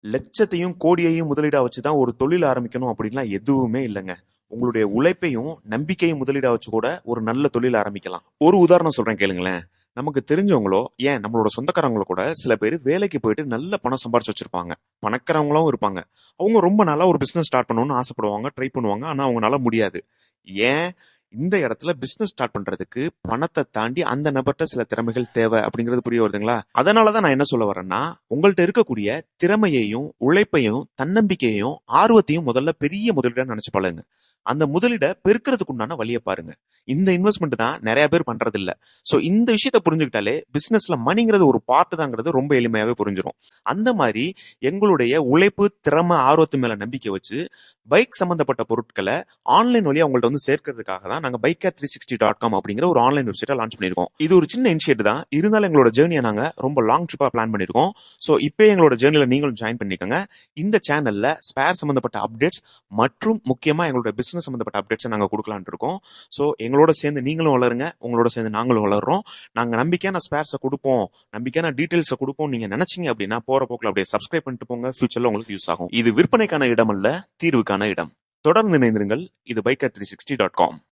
லட்சத்தையும் கோடியையும் முதலீடா வச்சு தான் ஒரு தொழில் ஆரம்பிக்கணும் அப்படின்லாம் எதுவுமே இல்லைங்க. உங்களுடைய உழைப்பையும் நம்பிக்கையும் முதலீடா வச்சு கூட ஒரு நல்ல தொழில் ஆரம்பிக்கலாம். ஒரு உதாரணம் சொல்றேன் கேளுங்களேன். நமக்கு தெரிஞ்சவங்களோ ஏன் நம்மளோட சொந்தக்காரங்களோ கூட சில பேர் வேலைக்கு போயிட்டு நல்ல பணம் சம்பாரிச்சு வச்சிருப்பாங்க. பணக்காரவங்களும் இருப்பாங்க. அவங்க ரொம்ப நாளா ஒரு பிசினஸ் ஸ்டார்ட் பண்ணணும்னு ஆசைப்படுவாங்க ட்ரை பண்ணுவாங்க. ஆனா அவங்களால முடியாது. ஏன்? இந்த இடத்துல பிசினஸ் ஸ்டார்ட் பண்றதுக்கு பணத்தை தாண்டி அந்த நபர்கிட்ட சில திறமைகள் தேவை அப்படிங்கிறது புரிய வருதுங்களா? அதனாலதான் நான் என்ன சொல்ல வரேன்னா உங்கள்ட்ட இருக்கக்கூடிய திறமையையும் உழைப்பையும் தன்னம்பிக்கையையும் ஆர்வத்தையும் முதல்ல பெரிய முதலீடா நினைச்சு பழகுங்க அந்த முதலீட பெருக்கிறதுக்கு உண்டான வழியை பாருங்க. இந்த இன்வெஸ்ட்மெண்ட் தான் நிறைய பேர் பண்றது இல்ல சோ இந்த விஷயத்த புரிஞ்சுக்கிட்டாலே பிசினஸ்ல மணிங்கிறது ஒரு பார்ட் தாங்கிறது ரொம்ப எளிமையாவே புரிஞ்சிடும் அந்த மாதிரி எங்களுடைய உழைப்பு திறமை ஆர்வத்து மேல நம்பிக்கை வச்சு பைக் சம்பந்தப்பட்ட பொருட்களை ஆன்லைன் வழியா உங்கள்ட்ட வந்து சேர்க்கறதுக்காக தான் நாங்க bike three sixty dot com அப்படிங்கிற ஒரு ஆன்லைன் வெப்சைட்டை லான்ச் பண்ணிருக்கோம் இது ஒரு சின்ன இனிஷியேட் தான். இருந்தாலும் எங்களோட ஜேர்னியை நாங்க ரொம்ப லாங் ட்ரிப்பா பிளான் பண்ணிருக்கோம் சோ இப்போ எங்களோட ஜேர்னில நீங்களும் ஜாயின் பண்ணிக்கோங்க. இந்த சேனல்ல ஸ்பேர் சம்பந்தப்பட்ட அப்டேட்ஸ் மற்றும் முக்கியமா எங்களோட பிசினஸ் சம்பந்தப்பட்ட அப்டேட்ஸ் நாங்கள் கொடுக்கலான் இருக்கோம். ஸோ எங்களோட சேர்ந்து நீங்களும் வளருங்க உங்களோட சேர்ந்து நாங்களும் வளர்றோம். நாங்கள் நம்பிக்கையான ஸ்பேர்ஸை கொடுப்போம் நம்பிக்கையான டீட்டெயில்ஸை கொடுப்போம் நீங்கள் நினச்சிங்க அப்படின்னா போகிற போக்கில் அப்படியே சப்ஸ்கிரைப் பண்ணிட்டு போங்க. ஃபியூச்சரில் உங்களுக்கு யூஸ் ஆகும். இது விற்பனைக்கான இடம் அல்ல தீர்வுக்கான இடம். தொடர்ந்து இணைந்திருங்கள். இது biker three sixty dot com